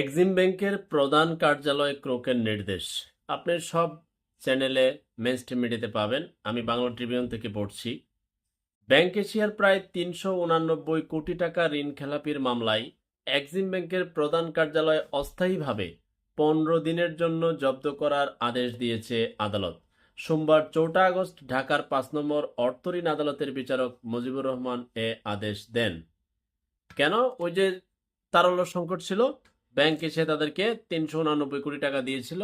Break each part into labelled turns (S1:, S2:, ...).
S1: Exim ব্যাংকের প্রধান কার্যালয় ক্রোকের নির্দেশ। আপনি সব চ্যানেলে মেন মিডিয়াতে পাবেন। আমি বাংলা ট্রিবিউন থেকে পড়ছি। ব্যাংক এশিয়ার প্রায় তিনশো উনানব্বই কোটি টাকা ঋণ খেলাপির মামলায় এক্সিম ব্যাংকের প্রধান কার্যালয় অস্থায়ীভাবে পনেরো দিনের জন্য জব্দ করার আদেশ দিয়েছে আদালত। সোমবার চৌঠা আগস্ট ঢাকার পাঁচ নম্বর অর্থঋণ আদালতের বিচারক মুজিবুর রহমান এ আদেশ দেন। কেন? ওই যে তারল্য সংকট ছিল ব্যাংক এসে তাদেরকে তিনশো উনানব্বই কোটি টাকা দিয়েছিল।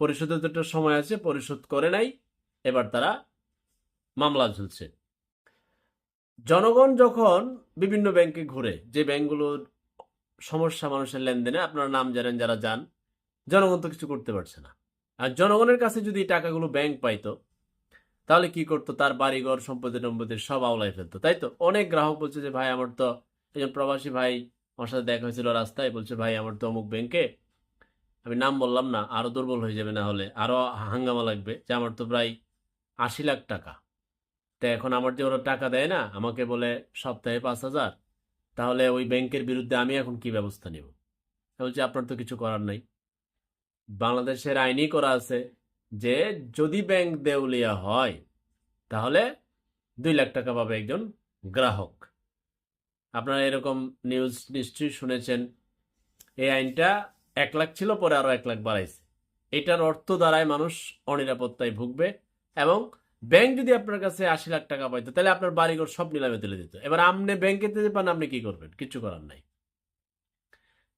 S1: পরিশোধের তো সময় আছে, পরিশোধ করে নাই। এবার তারা মামলা ঝুলছে। জনগণ যখন বিভিন্ন ব্যাংকে ঘুরে, যে ব্যাংকগুলোর সমস্যা মানুষের লেনদেনে, আপনারা নাম জানেন, যারা যান, জনগণ তো কিছু করতে পারছে না। আর জনগণের কাছে যদি টাকাগুলো ব্যাংক পাইতো, তাহলে কি করতো? তার বাড়িঘর সম্পত্তি টম্পত্তি সব আওলায় ফেলতো, তাই তো? অনেক গ্রাহক বলছে যে, ভাই, আমার তো একজন প্রবাসী ভাই আমার সাথে দেখা হয়েছিল রাস্তায়, বলছে, ভাই, আমার তো অমুক ব্যাংকে আমি নাম বললাম না আরও দুর্বল হয়ে যাবে না হলে আরও হাঙ্গামা লাগবে, যে আমার তো প্রায় আশি লাখ টাকা। তো এখন আমার যে ওরা টাকা দেয় না, আমাকে বলে, সপ্তাহে পাঁচ হাজার, তাহলে ওই ব্যাংকের বিরুদ্ধে আমি এখন কি ব্যবস্থা নেব? বলছি, আপনার তো কিছু করার নাই। বাংলাদেশের আইনই করা আছে যে, যদি ব্যাংক দেউলিয়া হয়, তাহলে দুই লাখ টাকা পাবে একজন গ্রাহক। আপনারা এরকম নিউজ নিশ্চয়ই শুনেছেন। এই আইনটা এক লাখ ছিল, পরে আরও এক লাখ বাড়াইছে। এটার অর্থ দ্বারায় মানুষ অনিরাপত্তায় ভুগবে এবং ব্যাংক যদি আপনার কাছে আশি লাখ টাকা পাইতো, তাহলে আপনার বাড়িঘর সব নিলামে তুলে দিত। এবার আপনি ব্যাংকে দিতে পান আপনি কি করবেন? কিছু করার নাই।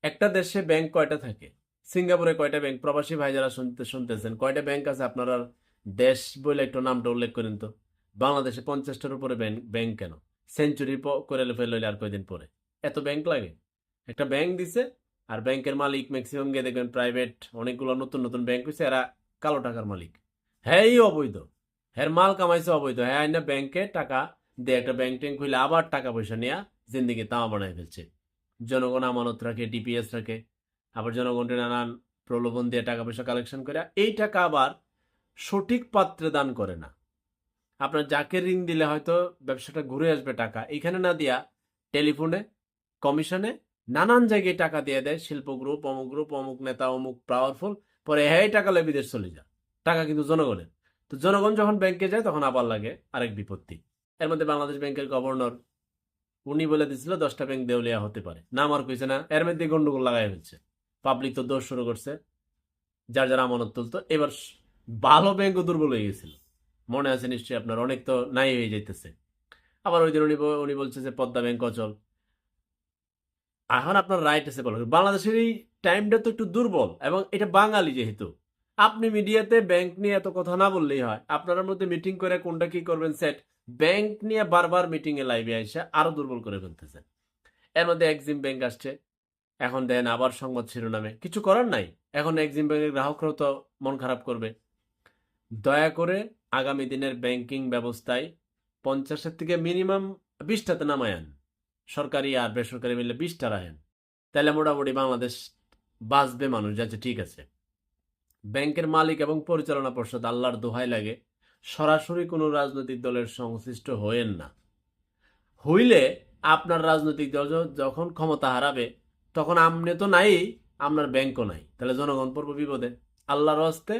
S1: একটা দেশে ব্যাংক কয়টা থাকে? সিঙ্গাপুরে কয়টা ব্যাংক প্রবাসী ভাই যারা শুনতে, শুনতেছেন। কয়টা ব্যাংক আছে? আপনারা দেশ বলে একটু নামটা উল্লেখ করেন তো। বাংলাদেশে পঞ্চাশটার উপরে ব্যাংক ব্যাংক কেন? সেঞ্চুরি করে ফেললে আর কয়দিন পরে। এত ব্যাংক লাগে। একটা ব্যাংক দিছে, আর ব্যাংকের মালিক ম্যাক্সিমাম গিয়ে দেখবেন প্রাইভেট অনেকগুলো নতুন নতুন ব্যাংক হয়েছে এরা কালো টাকার মালিক। হ্যাঁ অবৈধ। হ্যাঁ মাল কামাইছে অবৈধ। হ্যাঁ না ব্যাংকে টাকা দিয়ে একটা ব্যাংক ট্যাঙ্ক খুলে আবার টাকা পয়সা নিয়ে জিন্দিগি তামা বানায় ফেলছে। জনগণ আমানত রাখে ডিপিএস রাখে। আবার জনগণকে নানান প্রলোভন দিয়ে টাকা পয়সা কালেকশন করে এই টাকা আবার সঠিক পাত্রে দান করে না। আপনার যাকে ঋণ দিলে হয়তো ব্যবসাটা ঘুরে আসবে টাকা এখানে না দিয়া টেলিফোনে, কমিশনে নানান জায়গায় টাকা দিয়ে দেয়, শিল্প গ্রুপ অমুক গ্রুপ অমুক নেতা, অমুক পাওয়ারফুল পরে হ্যাঁ টাকা লয় বিদেশ চলে যা টাকা কিন্তু জনগণের। তো জনগণ যখন ব্যাংকে যায় তখন আবার লাগে আরেক বিপত্তি। এর মধ্যে বাংলাদেশ ব্যাংকের গভর্নর উনি বলে দিছিল দশটা ব্যাংক দেউলিয়া হতে পারে। না আমার কইছে না। এর মধ্যে গন্ডগোল লাগাই হচ্ছে পাবলিক তো দোষ শুরু করছে। যার যারা আমানত তুলতো। এবার ভালো ব্যাংকও দুর্বল হয়ে গেছিল। মনে আছে নিশ্চয়ই আপনার, অনেক তো নাই হয়ে যাইতেছে। আবার ওই দিন উনি উনি বলছে যে, পদ্মা ব্যাংক অচল। এখন আপনার রাইট আছে বলেন বাংলাদেশের এই টাইমটা তো একটু দুর্বল এবং এটা বাঙালি যেহেতু। আপনি মিডিয়াতে ব্যাংক নিয়ে এত কথা না বললেই হয়। আপনার মধ্যে মিটিং করে কোনটা কি করবেন সেট ব্যাংক নিয়ে বারবার মিটিং এ লাইভে এসে আরও দুর্বল করে ফেলতেছেন। এর মধ্যে এক্সিম ব্যাংক আসছে। এখন দেন আবার সংবাদ শিরোনামে। কিছু করার নাই। এখন এক্সিম ব্যাংকের গ্রাহকরাও তো মন খারাপ করবে। দয়া করে আগামী দিনের ব্যাংকিং ব্যবস্থায় পঞ্চাশের থেকে মিনিমাম বিশটাতে নামায়ান সরকারি আর বেসরকারি মিলে বিশটা রাখেন। তাহলে মোটামুটি বাংলাদেশ বাঁচবে মানুষ, যাচ্ছে ঠিক আছে। ব্যাংকের মালিক এবং পরিচালনা পর্ষদ আল্লাহর দোহাই লাগে, সরাসরি কোনো রাজনৈতিক দলের সংশ্লিষ্ট হয়েন না। হইলে আপনার রাজনৈতিক দল যখন ক্ষমতা হারাবে, তখন আমনে তো নাই আপনার ব্যাংকও নাই। তাহলে জনগণ পড়ব বিপদে। আল্লাহর হস্তে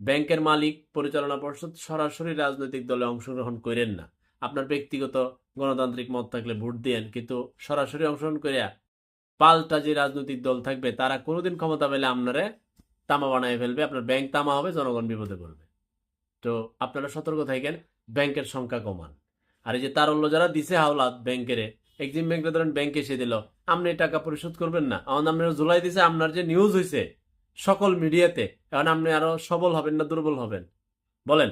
S1: ব্যাংকের মালিক, পরিচালনা পর্ষদ সরাসরি রাজনৈতিক দলে অংশগ্রহণ করেন না। আপনার ব্যক্তিগত গণতান্ত্রিক মত থাকলে ভোট দিয়েন কিন্তু সরাসরি অংশগ্রহণ করিয়া পাল্টা যে রাজনৈতিক দল থাকবে, তারা কোনোদিন ক্ষমতা পেলে আপনারে তামা বানায় ফেলবে, আপনার ব্যাংক তামা হবে, জনগণ বিপদে পড়বে। তো আপনারা সতর্ক থাকেন, ব্যাংকের সংখ্যা কমান। আর এই যে তার তারল্য যারা দিছে হাওলাত ব্যাংকের, এক্সিম ব্যাংকে ধরেন ব্যাংক এসে দিল, আপনি টাকা পরিশোধ করবেন না? এখন আপনার জুলাই দিছে, আপনার যে নিউজ হয়েছে সকল মিডিয়াতে, কারণ আপনি আরও সবল হবেন না, দুর্বল হবেন। বলেন।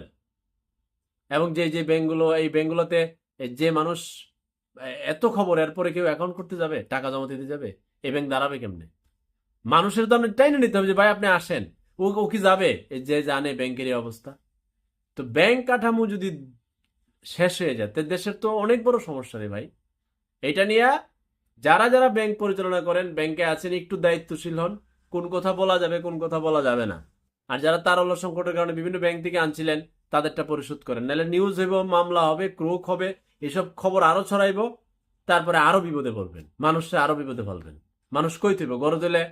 S1: এবং যে যে ব্যাংকগুলো, এই ব্যাংকগুলোতে যে মানুষ, এত খবর, এরপরে কেউ অ্যাকাউন্ট করতে যাবে? টাকা জমা দিতে যাবে? এই ব্যাংক দাঁড়াবে কেমনে? মানুষের তো আপনি টাইনে নিতে হবে যে, ভাই, আপনি আসেন। ও ও কি যাবে? যে জানে ব্যাংকের এই অবস্থা। তো ব্যাংক কাঠামো যদি শেষ হয়ে যায়, তো দেশের তো অনেক বড় সমস্যা রে ভাই। এটা নিয়ে যারা যারা ব্যাংক পরিচালনা করেন, ব্যাংকে আছেন, একটু দায়িত্বশীল হন। কোন কথা বলা যাবে, কোন কথা বলা যাবে না। আর যারা তার তারল্য সংকটের কারণে বিভিন্ন ব্যাংক থেকে আনছিলেন, তাদেরটা পরিশোধ করেন। নাহলে নিউজ হইব, মামলা হবে ক্রোক হবে, এসব খবর আরও ছড়াইব, তারপরে আরও বিপদে পড়বেন। মানুষরা আরও বিপদে ফেলবেন। মানুষ কই তুইব গড়ে তুলে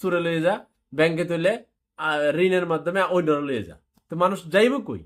S1: চুরে লয়ে যা, ব্যাংকে তুলে ঋণের মাধ্যমে ডরে লয়ে যা। তো মানুষ যাইব কই?